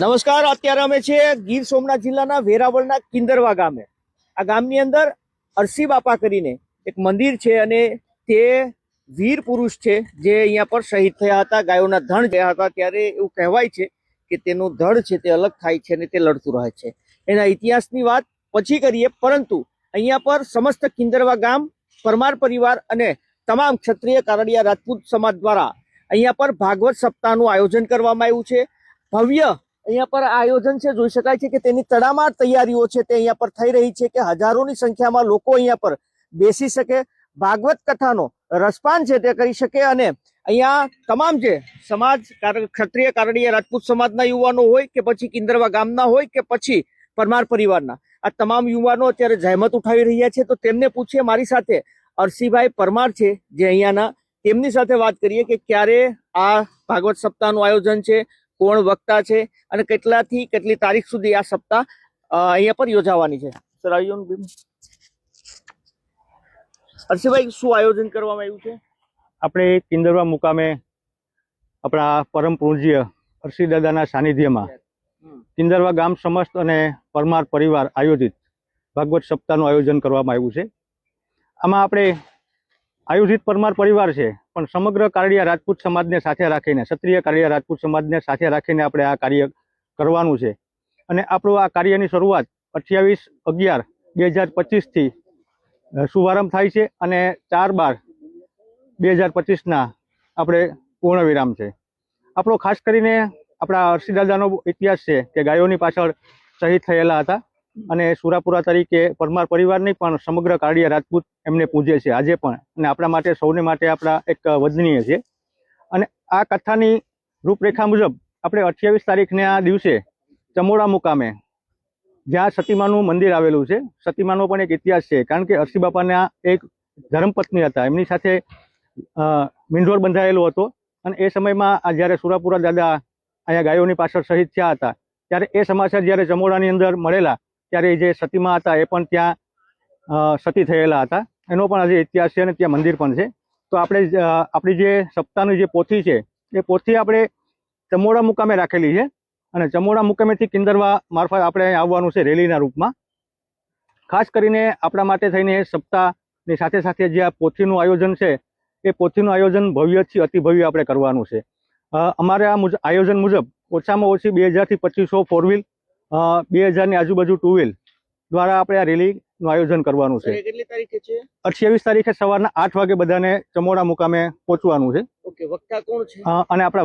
નમસ્કાર, અત્યારે અમે છે ગીર સોમનાથ જિલ્લાના વેરાવળના કિંદરવા ગામે. આ ગામની અંદર અરસી બાપા કરીને એક મંદિર છે અને તે વીર પુરુષ છે જે અહીંયા પર શહીદ થયા હતા, ગાયોના ધણ ગયા હતા. ત્યારે એવું કહેવાય છે કે તેનું ધડ છે તે અલગ થાય છે અને તે લડતું રહે છે. એના ઇતિહાસની વાત પછી કરીએ, પરંતુ અહીંયા પર સમસ્ત કિંદરવા ગામ, પરમાર પરિવાર અને તમામ ક્ષત્રિય કારડિયા રાજપૂત સમાજ દ્વારા અહીંયા પર ભાગવત સપ્તાહનું આયોજન કરવામાં આવ્યું છે. ભવ્ય અહીંયા પર આયોજન છે. જોઈ શકાય છે કે તેની તડામાર તૈયારીઓ છે તે અહીંયા પર થઈ રહી છે કે હજારોની સંખ્યામાં લોકો અહીંયા પર બેસી શકે, ભાગવત કથાનો રસપાન છે તે કરી શકે અને અહીંયા તમામ જે સમાજ ક્ષત્રિય કારણીય રાજપૂત સમાજના યુવાનો હોય કે પછી કિંદરવા ગામના હોય કે પછી પરમાર પરિવારના, આ તમામ યુવાનો અત્યારે જહેમત ઉઠાવી રહ્યા છે. તો તેમને પૂછીએ, મારી સાથે અરસીભાઈ પરમાર છે જે અહીંયાના તેમની સાથે વાત કરીએ કે ક્યારે આ ભાગવત સપ્તાહનું આયોજન છે કોણ વક્તા છે અને કેટલાથી કેટલી તારીખ સુધી આ સપ્તાહ અહીંયા પર યોજાવાની છે. સર આયોજન હર્ષભાઈ શું આયોજન કરવામાં આવ્યું છે? આપણે કિંદરવા મુકામે આપણા પરમ પૂજ્ય અરસી દાદાના સાનિધ્યમાં કિંદરવા ગામ સમસ્ત અને પરમાર પરિવાર આયોજિત ભાગવત સપ્તાહનું આયોજન કરવામાં આવ્યું છે. આમાં આપણે આયોજિત પરમાર પરિવાર છે, પણ સમગ્ર કારડિયા રાજપૂત સમાજને સાથે રાખીને, ક્ષત્રિય કારડિયા રાજપૂત સમાજને સાથે રાખીને આપણે આ કાર્ય કરવાનું છે. અને આપણું આ કાર્યની શરૂઆત અઠ્યાવીસ અગિયાર બે હજાર પચીસથી શુભારંભ થાય છે અને ચાર બાર બે હજાર પચીસના આપણે પૂર્ણ વિરામ છે. આપણો ખાસ કરીને આપણા હર્ષિદાદાનો ઇતિહાસ છે કે ગાયોની પાછળ શહીદ થયેલા હતા. અને સુરાપુરા તરીકે પરમાર પરિવારની પણ સમગ્ર કાળિયા રાજપૂત એમને પૂજે છે આજે પણ. અને આપણા માટે સૌને માટે આપણા એક વજનીય છે. અને આ કથાની રૂપરેખા મુજબ આપણે અઠ્યાવીસ તારીખના દિવસે ચમોડા મુકામે જ્યાં સતીમાનું મંદિર આવેલું છે. સતીમાનો પણ એક ઇતિહાસ છે, કારણ કે અરસી બાપાના એક ધર્મપત્ની હતા. એમની સાથે મીંઢોર બંધાયેલો હતો. અને એ સમયમાં આ જ્યારે સુરાપુરા દાદા અહીંયા ગાયોની પાછળ શહીદ થયા હતા, ત્યારે એ સમાચાર જ્યારે ચમોડાની અંદર મળેલા ત્યારે જે સતીમાં હતા એ પણ ત્યાં સતી થયેલા હતા. એનો પણ આજે ઇતિહાસ છે અને ત્યાં મંદિર પણ છે. તો આપણે આપણી જે સપ્તાહની જે પોથી છે, એ પોથી આપણે ચમોડા મુકામે રાખેલી છે અને ચમોડા મુકામેથી કિંદરવા મારફત આપણે આવવાનું છે રેલીના રૂપમાં. ખાસ કરીને આપણા માટે થઈને સપ્તાહની સાથે સાથે જે આ પોથીનું આયોજન છે, એ પોથીનું આયોજન ભવ્યથી અતિભવ્ય આપણે કરવાનું છે. અમારે આ આયોજન મુજબ ઓછામાં ઓછી બે હજારથી પચીસો ફોર વ્હીલ બે હજારની આજુબાજુ ટુ વ્હીલ દ્વારા આપણે આ રેલીનું આયોજન કરવાનું છે. કેટલી તારીખે છે? અઠ્યાવીસ તારીખે સવારના આઠ વાગે બધાને ચમોડા મુકામે પહોંચવાનું છે. ઓકે વક્તા કોણ છે? અને આપણા